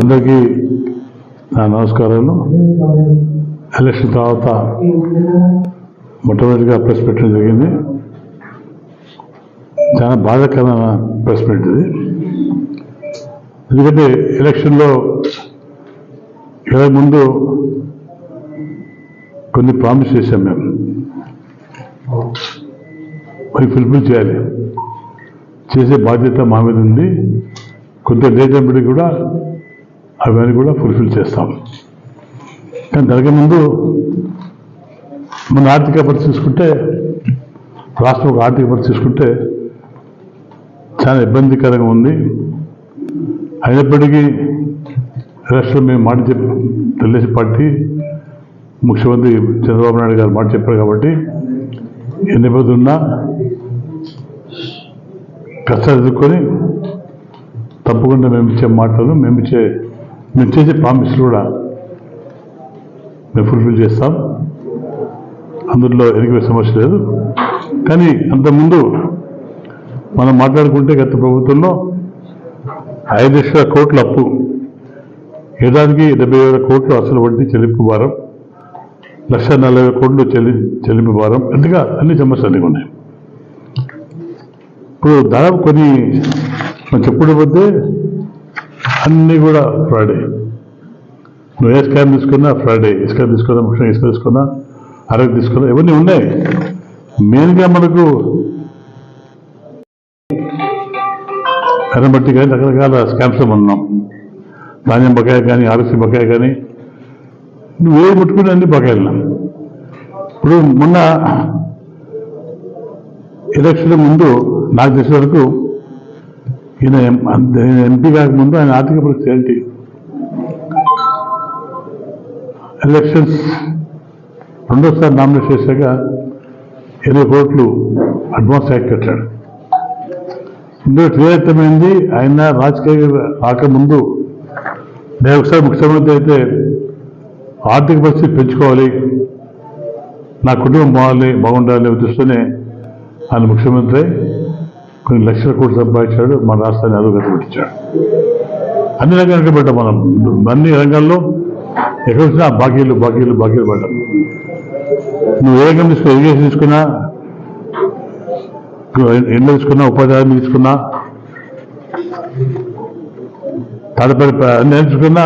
అందరికీ నా నమస్కారాలు. ఎలక్షన్ తర్వాత మొట్టమొదటిగా ప్రెస్ పెట్టడం జరిగింది. చాలా బాధాకరమైన ప్రెస్ మీట్ ఇది. ఎందుకంటే ఎలక్షన్లో ఇరవై ముందు కొన్ని ప్రామిస్ చేశాం మేము. మరి ఫుల్ఫిల్ చేయాలి. చేసే బాధ్యత మా మీద ఉంది. కొంత లేట్ అయినప్పటికీ కూడా అవన్నీ కూడా ఫుల్ఫిల్ చేస్తాం. కానీ దానికి ముందు మన ఆర్థిక పరిస్థితి చూసుకుంటే రాష్ట్రం ఒక ఆర్థిక పరిస్థితి చూసుకుంటే చాలా ఇబ్బందికరంగా ఉంది. అయినప్పటికీ రాష్ట్రం మేము మాట చెప్ తెలుగుదేశం పార్టీ ముఖ్యమంత్రి చంద్రబాబు నాయుడు గారు మాట చెప్పారు కాబట్టి ఎన్ని ఇబ్బంది ఉన్నా కష్టాలు ఎదుర్కొని తప్పకుండా మేము ఇచ్చే మాటలు మేము ఇచ్చే మేము చేసే ప్రామిస్లు కూడా మేము ఫుల్ఫిల్ చేస్తాం. అందులో ఎదిగే సమస్య లేదు. కానీ అంతకుముందు మనం మాట్లాడుకుంటే గత ప్రభుత్వంలో ఐదు లక్షల కోట్ల అప్పు. ఏడాదికి డెబ్బై వేల కోట్లు అసలు వడ్డీ చెల్లింపు భారం లక్ష నలభై వేల కోట్లు చెల్లి చెల్లింపు భారం ఎంతగా అన్ని సమస్యలు అన్నీ ఉన్నాయి. ఇప్పుడు దాదాపు కొన్ని మనం చెప్పుకుంటూ అన్నీ కూడా ఫ్రాడే. నువ్వు ఏ స్కామ్ తీసుకున్నా ఫ్రాడే. ఇసుక తీసుకున్నా ముఖ్యంగా ఇసుక తీసుకున్నా అరకు తీసుకున్నా ఇవన్నీ ఉన్నాయి. మెయిన్గా మనకు కరెంట్ బట్టి కానీ రకరకాల స్కామ్స్లో ఉన్నాం. ధాన్యం బకాయ కానీ ఆర్ఎస్సీ బకాయ కానీ నువ్వు ఏ ముట్టుకుని అన్ని బకాయిలు ఇప్పుడు మొన్న ఎలక్షన్ ముందు నాకు తెలిసిన వరకు ఈయన ఎంపీ కాకముందు ఆయన ఆర్థిక పరిస్థితి ఏంటి? ఎలక్షన్స్ రెండోసారి నామినేట్ చేశాక ఇరవై కోట్లు అడ్వాన్స్ యాక్ట్ కట్టాడు. ఇందులో క్లియర్తమైంది ఆయన రాజకీయ రాకముందు నేను ఒకసారి ముఖ్యమంత్రి అయితే ఆర్థిక పరిస్థితి పెంచుకోవాలి నా కుటుంబం బాగాలి బాగుండాలి ఉద్దేశంతోనే ఆయన ముఖ్యమంత్రి కొన్ని లక్షల కోట్లు సంపాదించాడు మన రాష్ట్రాన్ని అదుగతి పెట్టించాడు అన్ని రంగాలు పెట్టాం మనం. అన్ని రంగాల్లో ఎక్కడ వచ్చినా బాకీలు బాకీలు బాకీలు పడ్డాం. నువ్వు ఏ రంగం తీసుకున్నా ఇరిగేషన్ తీసుకున్నా ఎండ తీసుకున్నా ఉపాధ్యాయులు తీసుకున్నా? తదుపరి ప- అన్ని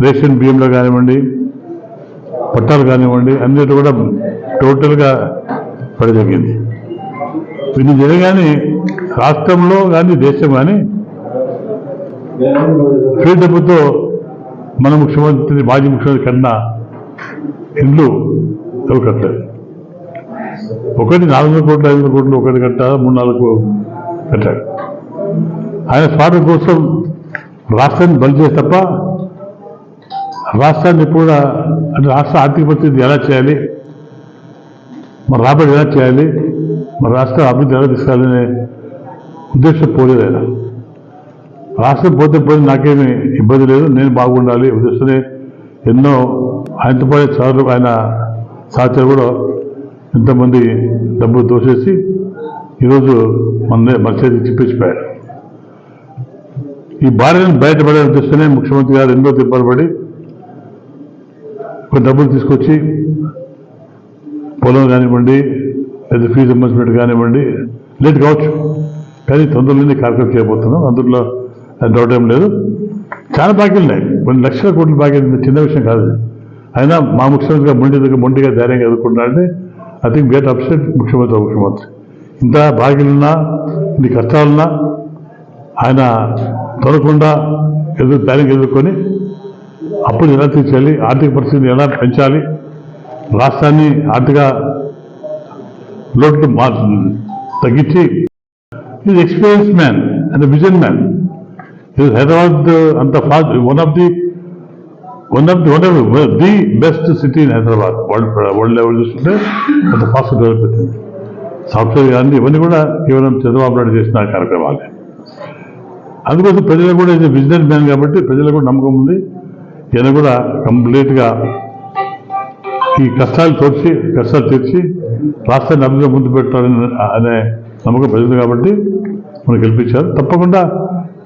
రేషన్ బియ్యంలో కానివ్వండి పట్టాలు కానివ్వండి అన్నిటి కూడా టోటల్గా పడజగింది ఇది జరగానే రాష్ట్రంలో కానీ దేశం కానీ ఫ్రీ డబ్బుతో మన ముఖ్యమంత్రి మాజీ ముఖ్యమంత్రి కన్నా ఇండ్లు ఎవరు ఒకటి నాలుగు వందల కోట్లు ఐదు వందల కోట్లు ఒకటి కట్టాలి మూడు నాలుగు కట్టాడు ఆయన స్వార్థం కోసం రాష్ట్రాన్ని బలి చేసి తప్ప రాష్ట్రాన్ని కూడా అంటే రాష్ట్ర ఆర్థిక పరిస్థితి ఎలా చేయాలి మన రాబడి ఎలా చేయాలి మన రాష్ట్ర అభివృద్ధి ఎలా తీసుకెళ్ళాలనే ఉద్దేశం పోలేదు ఆయన. రాష్ట్రం పోతే పోతే నాకేమీ ఇబ్బంది లేదు నేను బాగుండాలి ఉద్దేశమే ఎన్నో ఆయనతో పాటు సార్లు ఆయన సహచరులు కూడా ఎంతమంది డబ్బులు దోసేసి ఈరోజు మన మన చేతికి చిప్పించిపోయారు ఈ భార్యను బయటపడే ఉద్దేశంతోనే ముఖ్యమంత్రి గారు ఎన్నో తిప్పబడి కొన్ని డబ్బులు తీసుకొచ్చి పొలం కానివ్వండి లేదా ఫీజు రింబర్స్మెంట్ కానివ్వండి లేట్ కావచ్చు. కానీ తొందరలోనే కార్యక్రమం చేయబోతున్నాం. అందులో డౌట్ ఏం లేదు. చాలా బాకీలు ఉన్నాయి. కొన్ని లక్షల కోట్ల బాకీలు చిన్న విషయం కాదు. అయినా మా ముఖ్యమంత్రిగా మొండి దగ్గర మొండిగా ధైర్యంగా ఎదుర్కొంటున్నాడంటే ఐ థింక్ గెట్ అప్సెట్ ముఖ్యమంత్రి ముఖ్యమంత్రి ఇంత బాకీలున్నా ఇన్ని కష్టాలున్నా ఆయన తొలకుండా ఎదురు ప్లానింగ్ ఎదుర్కొని అప్పులు ఎలా తీర్చాలి ఆర్థిక పరిస్థితిని ఎలా పెంచాలి రాష్ట్రాన్ని ఆర్థిక లోటు మా తగ్గించి is experience man and vision man is Hyderabad అంత fast one of the one of the one of the best city in Hyderabad world world level చూస్తుంటే అంత ఫాస్ట్ డెవలప్ అవుతుంది. సాఫ్ట్వేర్ కానీ ఇవన్నీ కూడా కేవలం చంద్రబాబు నాయుడు చేసిన కార్యక్రమాలే. అందుకోసం ప్రజలకు కూడా ఇది బిజినెస్ మ్యాన్ కాబట్టి ప్రజలకు కూడా నమ్మకం ఉంది. ఈయన కూడా కంప్లీట్గా ఈ కష్టాలు తోడ్చి కష్టాలు తీర్చి రాష్ట్రాన్ని అభివృద్ధి ముందు పెట్టాలని అనే నమ్మకం ప్రజలు కాబట్టి మనకు గెలిపించారు తప్పకుండా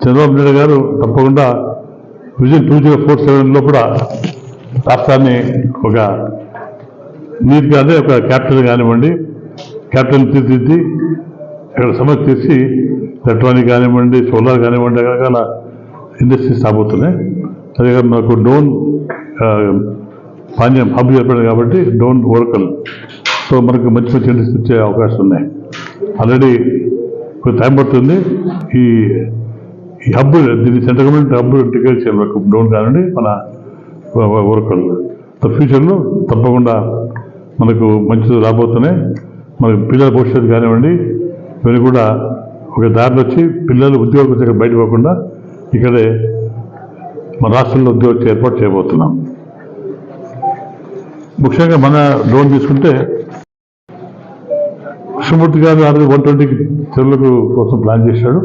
చంద్రబాబు నాయుడు గారు తప్పకుండా విజన్ టూ జీరో ఫోర్ సెవెన్లో కూడా రాష్ట్రాన్ని ఒక నీట్గా అదే ఒక క్యాపిటల్ కానివ్వండి క్యాపిటల్ తీర్చిదిద్ది ఇక్కడ సమస్య తీర్చి ఎలక్ట్రానిక్ కానివ్వండి సోలార్ కానివ్వండి రకరకాల ఇండస్ట్రీస్ రాబోతున్నాయి. అదే కాదు డోన్ పాండ్యం హబ్ ఏర్పడింది కాబట్టి డోన్ ఓరకల్. సో మనకు మంచి మంచి ఇండస్ట్రీ వచ్చే అవకాశం ఉన్నాయి. ఆల్రెడీ కొంచెం టైం పడుతుంది. ఈ ఈ హబ్ దీన్ని సెంట్రల్ గవర్నమెంట్ హబ్ డిక్లేర్ చేయాలి డౌన్ కానివ్వండి మన వర్కర్లు ఫ్యూచర్లో తప్పకుండా మనకు మంచిది రాబోతున్నాయి. మన పిల్లల భవిష్యత్తు కానివ్వండి ఇవన్నీ కూడా ఒక దారిలో వచ్చి పిల్లలు ఉద్యోగం దగ్గర బయట పోకుండా ఇక్కడే మన రాష్ట్రంలో ఉద్యోగం ఏర్పాటు చేయబోతున్నాం. ముఖ్యంగా మన లోన్ తీసుకుంటే కృష్ణమూర్తి గారు ఆల్రెడీ వన్ ట్వంటీకి చెరువులకు కోసం ప్లాన్ చేశాడు.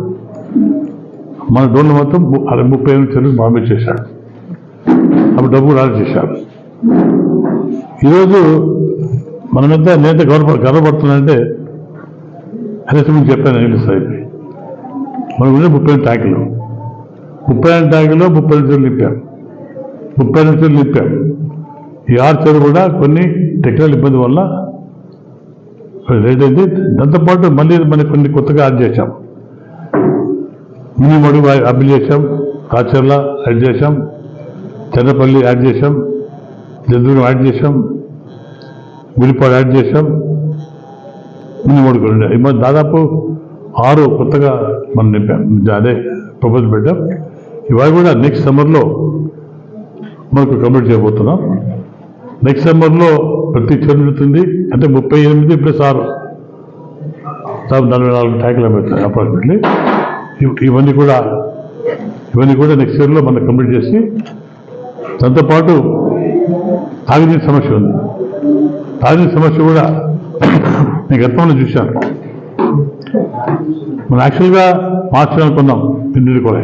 మన డోన్లు మొత్తం అరవై ముప్పై ఎనిమిది చెరువులు బాంబే చేశాడు. అప్పుడు డబ్బు రాజు చేశాడు. ఈరోజు మన మీద నేత గర్వ గర్వపడుతున్నానంటే అనేసి మీకు చెప్పాను ఏంటి సార్ మనం ఉండే ముప్పై రెండు ట్యాంకులు. ముప్పై రెండు ట్యాంకులో ముప్పై రెండు చెరువులు నింపాం. ముప్పై రెండు చెరువులు నింపాం. ఈ ఆరు చెరువు కూడా కొన్ని టెక్నికల్ ఇబ్బంది వల్ల లేట్ అయింది. దాంతోపాటు మళ్ళీ మనకి కొన్ని కొత్తగా యాడ్ చేశాం. మినీ మడుగు అభిల్ చేశాం. కాచర్ల యాడ్ చేశాం. చెన్నపల్లి యాడ్ చేశాం. జంతువులు యాడ్ చేశాం. గుడిపాడు యాడ్ చేశాం. మినీ మడుగు ఈ మధ్య దాదాపు ఆరు కొత్తగా మనం నింపాం. అదే ప్రపోజల్ పెట్టాం. ఇవాళ కూడా నెక్స్ట్ సమ్మర్లో మనకు కంప్లీట్ చేయబోతున్నాం. నెక్స్ట్ సమ్మర్లో ప్రతి చెరువుతుంది అంటే ముప్పై ఎనిమిది ప్లస్ ఆరు. దాదాపు నలభై నాలుగు ట్యాంకులు పెడతాయి అప్రాక్సిమేట్లీ ఇవన్నీ కూడా ఇవన్నీ కూడా నెక్స్ట్ ఇయర్లో మనం కంప్లీట్ చేసి దాంతోపాటు తాగునీటి సమస్య ఉంది. తాగునీటి సమస్య కూడా నేను గతంలో చూశాను. మనం యాక్చువల్గా మార్చాలనుకున్నాం ఇంటికి కూడా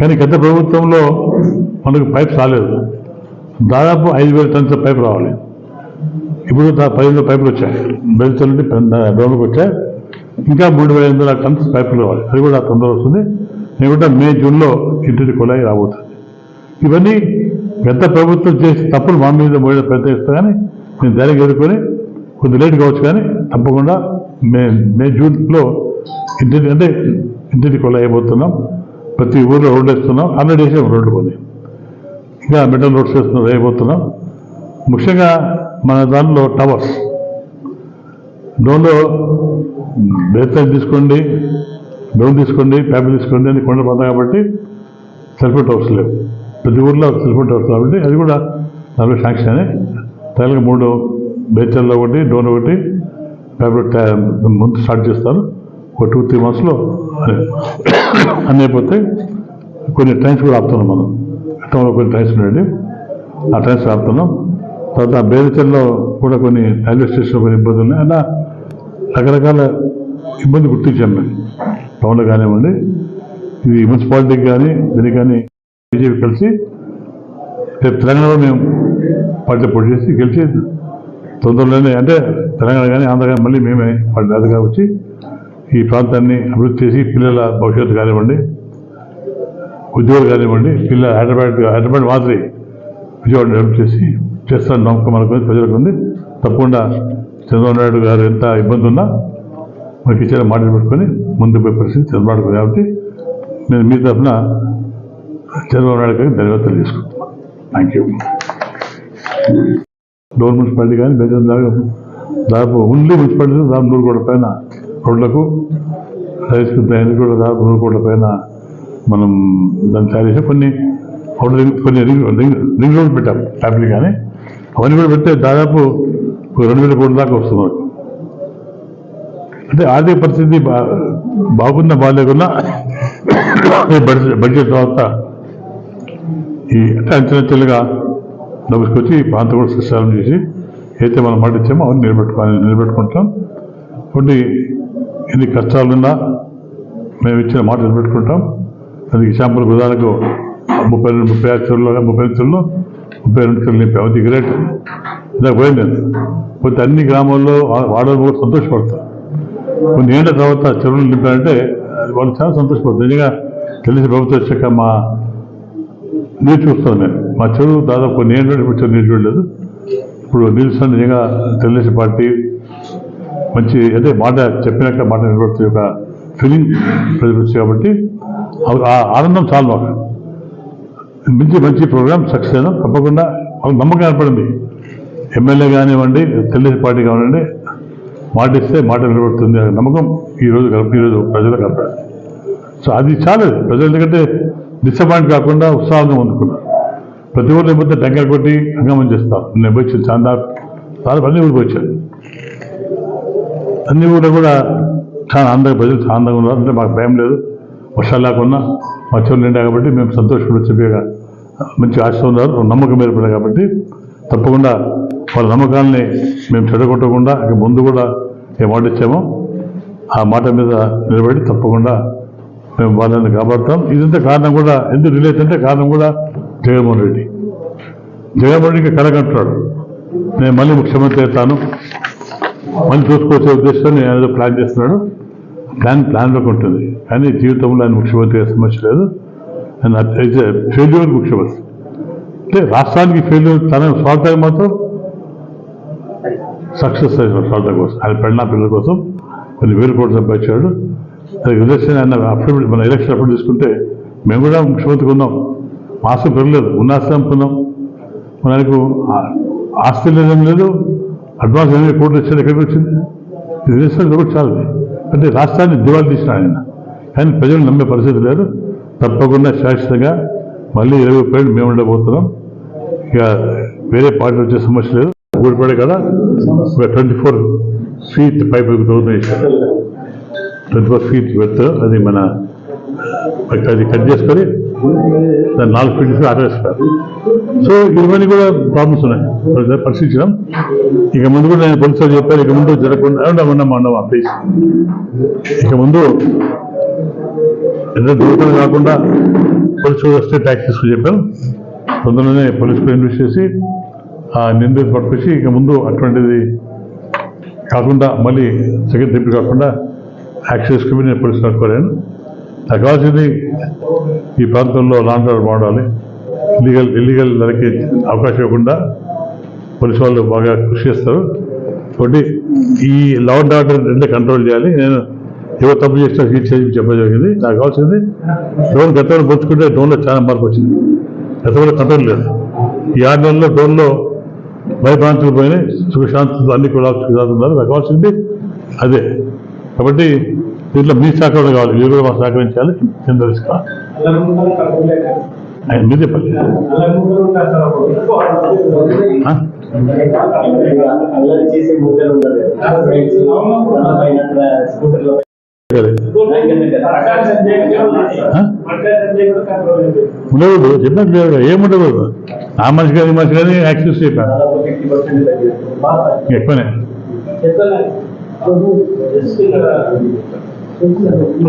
కానీ గత ప్రభుత్వంలో మనకు పైప్ రాలేదు. దాదాపు ఐదు వేల టన్స్ పైపు రావాలి. ఇప్పుడు దా- పదిహేను పైపులు వచ్చాయి. బెల్చల్ నుండి డోన్లకు వచ్చాయి. ఇంకా మూడు వేల ఎనిమిది వందల టన్స్ పైపులు రావాలి అది కూడా తొందర వస్తుంది. నేను కూడా మే జూన్లో ఇంటిది కొలాయి రాబోతుంది. ఇవన్నీ పెద్ద ప్రభుత్వం చేసి తప్పులు మా మీద మోయడం ప్రయత్నిస్తా కానీ నేను ధైర్యం ఎదుర్కొని కొద్ది లేట్ కావచ్చు కానీ తప్పకుండా మే మే జూన్లో ఇంటిది అంటే ఇంటిది కొల అయిపోతున్నాం. ప్రతి ఊర్లో రోడ్లు వేస్తున్నాం. ఆల్రెడీ వేసాం రోడ్లు కొన్ని ఇంకా మెటల్ రోడ్స్ వేస్తున్నాం వేయబోతున్నాం ముఖ్యంగా మన దానిలో టవర్స్. డోన్లో బేతలు తీసుకోండి లోన్ తీసుకోండి పేపర్ తీసుకోండి అని కొండ పడతాం కాబట్టి సెల్ఫోన్ టవర్స్ లేవు. ప్రతి ఊర్లో సెల్ఫోన్ టవర్స్ కాబట్టి అది కూడా దానిలో శాంక్షన్ అని తగిన మూడు బేచర్లో ఒకటి డోన్ ఒకటి ప్యాపిల్ ముందు స్టార్ట్ చేస్తారు. ఒక టూ త్రీ మంత్స్లో అన్నీ అయిపోతే కొన్ని ట్రైన్స్ కూడా ఆపుతున్నాం మనం. గతంలో కొన్ని ట్రైన్స్ ఉన్నాయండి. ఆ ట్రైన్స్ ఆపుతున్నాం. తర్వాత బేదచల్లో కూడా కొన్ని రైల్వే స్టేషన్లో కొన్ని ఇబ్బందులు ఉన్నాయి. అలా రకరకాల ఇబ్బంది గుర్తించాం మేము టౌన్లో కానివ్వండి ఇది మున్సిపాలిటీకి కానీ దీనికి కానీ బీజేపీ కలిసి రేపు తెలంగాణలో మేము పార్టీ పోటీ చేసి గెలిచి తొందరలోనే అంటే తెలంగాణ కానీ ఆంధ్ర కానీ మళ్ళీ మేమే పార్టీ అదిగా వచ్చి ఈ ప్రాంతాన్ని అభివృద్ధి చేసి పిల్లల భవిష్యత్తు కానివ్వండి ఉద్యోగాలు కానివ్వండి పిల్లల హైదరాబాద్ హైదరాబాద్ మాదిరి విజయవాడ డెవలప్ చేసి చేస్తాను నమ్మకం మనకు ప్రజలకు ఉంది. తప్పకుండా చంద్రబాబు నాయుడు గారు ఎంత ఇబ్బంది ఉన్నా మాకు ఇచ్చిన మాటలు పెట్టుకొని ముందు పోయే పరిస్థితి చంద్రబాబు కాబట్టి నేను మీ తరఫున చంద్రబాబు నాయుడు గారికి ధన్యవాదాలు తీసుకుంటున్నాను థ్యాంక్ యూ డోర్ మున్సిపాలిటీ కానీ బెంజన్ దాకా దాదాపు ఓన్లీ మున్సిపాలిటీ దాదాపు నూరు కోట్ల పైన రోడ్లకు రైస్ దానికి కూడా దాదాపు నూరు కోట్ల పైన మనం దాన్ని తయారు చేసి. కొన్ని అవుటర్ కొన్ని రింగ్ రింగ్ రింగ్ రోడ్ పెట్టాం. ఫ్యామిలీ కానీ అవన్నీ కూడా పెడితే దాదాపు రెండు వేల కోట్ల దాకా వస్తుంది మనకు. అంటే ఆర్థిక పరిస్థితి బా బాగున్నా బాగాలేకున్నా బడ్జెట్ బడ్జెట్ తర్వాత ఈ అంటే అంచెలంచెలుగా డబ్బుకొచ్చి ఈ ప్రాంతం కూడా సృష్టాలను చేసి అయితే మనం మాట ఇచ్చామో అవన్నీ నిలబెట్టుకోవాలి నిలబెట్టుకుంటాం. కొన్ని ఎన్ని కష్టాలున్నా మేము ఇచ్చిన మాట నిలబెట్టుకుంటాం. అందుకే శాంపుల్ ఉదాహరణకు ముప్పై రెండు ముప్పై ఆరు చెరువులో ముప్పై ఐదు చెరువులో ముప్పై రెండు చెరువులు నింపే అది గ్రేట్. ఇలా పోయింది. పోతే అన్ని గ్రామాల్లో వాడలు కూడా సంతోషపడతారు. కొన్ని ఏళ్ళ తర్వాత చెరువులు నింపారంటే అది వాళ్ళు చాలా సంతోషపడతారు. నిజంగా తెలిసి ప్రభుత్వం వచ్చాక మా నీరు చూస్తాను నేను మా చెరువు దాదాపు కొన్ని ఏళ్ళు ఇప్పుడు చెరువు నీరు చూడలేదు. ఇప్పుడు నిలుస్తాను నిజంగా తెలుగుదేశం పార్టీ మంచి అదే మాట చెప్పినాక మాట నిలబడుతుంది. ఒక ఫీలింగ్ ప్రజలు కాబట్టి ఆ- ఆనందం చాలు మాకు. మంచి మంచి ప్రోగ్రామ్ సక్సెస్ అయినా తప్పకుండా వాళ్ళకి నమ్మకం ఏర్పడింది. ఎమ్మెల్యే కానివ్వండి తెలుగుదేశం పార్టీ కానివ్వండి మాట ఇస్తే మాట నిలబడుతుంది అనే నమ్మకం ఈరోజు కనప ఈరోజు ప్రజలకు కనపడింది సో అది చాలు ప్రజలు ఎందుకంటే డిసప్పాయింట్ కాకుండా ఉత్సాహంగా అందుకున్నారు ప్రతి ఒక్కరు లేకపోతే టెంకాయ కొట్టి హంగమం చేస్తాం నేను పోయి చాందా చాలా అన్ని ఊరికి వచ్చాను అన్ని ఊళ్ళో కూడా చాలా ఆనందంగా ప్రజలు చాలా ఆనందంగా ఉన్నారు. అంటే మాకు భయం లేదు. వర్షాలు లేకుండా మా చెవులు నిండా కాబట్టి మేము సంతోషపడి చెప్పేగా మంచి ఆశ ఉన్నారు. నమ్మకం ఏర్పడింది కాబట్టి తప్పకుండా వాళ్ళ నమ్మకాలని మేము చెడగొట్టకుండా ఇక ముందు కూడా ఏ మాట ఇచ్చామో ఆ మాట మీద నిలబడి తప్పకుండా మేము వాళ్ళని కాపాడుతాం. ఇదంతా కారణం కూడా ఎందుకు రిలేట్ అంటే కారణం కూడా జగన్మోహన్ రెడ్డి. జగన్మోహన్ రెడ్డికి కలగంటున్నాడు నేను మళ్ళీ ముఖ్యమంత్రి అవుతాను. మళ్ళీ చూసుకోవచ్చే ఉద్దేశంతో నేను ఏదో ప్లాన్ చేస్తున్నాడు ప్లాన్ ప్లాన్లోకి ఉంటుంది. కానీ జీవితంలో ఆయన ముఖ్యమంత్రి సమస్య లేదు. ఆయన ఫెయిల్యూర్ ముఖ్యమంత్రి. అంటే రాష్ట్రానికి ఫెయిల్యూర్ తన స్వార్థానికి మాత్రం సక్సెస్ అయ్యాడు స్వార్థం కోసం ఆయన పెళ్ళ పిల్లల కోసం కొన్ని వేలు కోట్లు సంపాదించాడు. అది ఎలక్షన్ ఆయన అఫిడవిట్ మన ఎలక్షన్ అప్పుడు తీసుకుంటే మేము కూడా ముఖ్యమంత్రికి ఉన్నాం. మాసం పెరగలేదు ఉన్న ఆస్తి అమ్ముకున్నాం మనకు ఆస్తి లేదేం లేదు అడ్వాన్స్ ఎనిమిది కోట్లు వచ్చేది ఎక్కడికి వచ్చింది? ఇది కూడా చాలు. అంటే రాష్ట్రాన్ని దివాళి తీసిన ఆయన. కానీ ప్రజలు నమ్మే పరిస్థితి లేదు. తప్పకుండా శాశ్వతంగా మళ్ళీ ఇరవై పాయింట్ మేము ఉండబోతున్నాం. ఇక వేరే పార్టీ వచ్చే సమస్య లేదు. ఊడిపడే కదా. ట్వంటీ ఫోర్ ఫీట్ పైప్ దూరం ట్వంటీ ఫోర్ ఫీట్ పెడుతూ అది మన అది కట్ చేసుకొని దాన్ని నాలుగు ఫీట్ ఆపేస్తారు సో ఇవన్నీ కూడా ప్రాబ్లమ్స్ ఉన్నాయి. పరిశీలించడం ఇక ముందు కూడా నేను పోలీసులు చెప్పాను. ఇక ముందు జరగకుండా ఉండవు ఉండవు ఉండవు ప్లీజ్ ఇక ముందు ఎంత దూరం కాకుండా పోలీసులు వస్తే ట్యాక్సీస్ చెప్పాను. తొందరలోనే పోలీసులు ఇన్వెస్ట్ చేసి ఆ నిందితులు పట్టుకొచ్చి ఇక ముందు అటువంటిది కాకుండా మళ్ళీ సెకండ్ తిప్పి కాకుండా యాక్సెస్ కమిటీ నేను పోలీసులు పట్టుకోలేను నాకు కావాల్సింది ఈ ప్రాంతంలో లాండ్ ఆర్డర్ బాగుండాలి. ఇల్లీగల్ ఇల్లీగల్ దానికి అవకాశం ఇవ్వకుండా పోలీసు వాళ్ళు బాగా కృషి చేస్తారు. కాబట్టి ఈ లా అండ్ ఆర్డర్ రెండు కంట్రోల్ చేయాలి. నేను ఎవరు తప్పు చేసినా హీట్ చేసి చెప్పడం జరిగింది. నాకు కావాల్సింది డ్రోన్ గతంలో పోల్చుకుంటే డ్రోన్లో చాలా మార్పు వచ్చింది. గతంలో కంట్రోల్ లేదు. ఈ ఆరు నెలల్లో డ్రోన్లో భయభ్రాంతులు పోయినాయి. సుఖశాంతులు అన్ని కూడా సుఖశాంతున్నారు నాకు కావాల్సింది అదే. కాబట్టి దీంట్లో మీ సహకారం కావాలి. మీరు కూడా మాకు సహకరించాలి తీసుకోవాలి ఆయన? అల్లరి చేసే ముద్దలు ఉండదు? ఉండకూడదు చెప్పినట్టు లేదు ఏముండకూడదు ఆ మనిషి కానీ మనిషి కానీ యాక్సెస్ చెప్పాను ఎక్కువనే.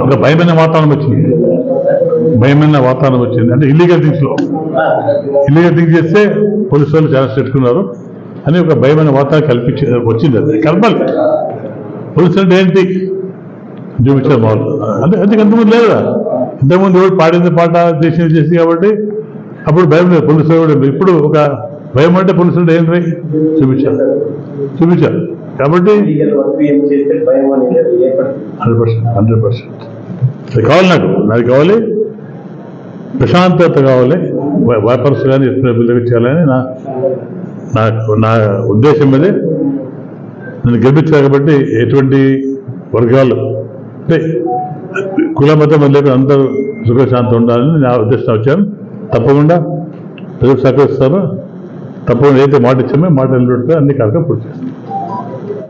ఒక భయమైన వాతావరణం వచ్చింది. భయమైన వాతావరణం వచ్చింది. అంటే ఇల్లీగల్ థింగ్స్లో. ఇల్లీగల్ థింగ్స్ చేస్తే పోలీసు వాళ్ళు చాలా పెట్టుకున్నారు అని ఒక భయమైన వాతావరణం కల్పించి వచ్చింది అది. కలపాలి. పోలీసు అంటే ఏంటి? చూపించారు వాళ్ళు అంటే అంటే ఇంతకుముందు లేదు ఇంతకుముందు ఎవరు పాడింది పాట చేసింది చేసి కాబట్టి అప్పుడు భయం లేదు. పోలీసులు కూడా. ఇప్పుడు ఒక భయం అంటే పోలీసులు అంటే ఏంటి చూపించారు చూపించారు కాబట్టి ఏం హండ్రెడ్ పర్సెంట్. హండ్రెడ్ పర్సెంట్ అది కావాలి నాకు. నాకు కావాలి. ప్రశాంతత కావాలి. వ్యాపారస్తులు కానీ బిల్లు చేయాలని నా నాకు నా ఉద్దేశం అది నన్ను గెలిపించారు కాబట్టి ఎటువంటి వర్గాలు అంటే కుల మతం లేకుండా అందరూ సుఖశాంతి ఉండాలని నా ఉద్దేశం వచ్చాను తప్పకుండా ప్రజలు సహకరిస్తారో తప్పకుండా ఏదైతే మాట ఇచ్చామో మాట నిలబెడితే అన్ని కార్యక్రమం పూర్తి చేస్తాం.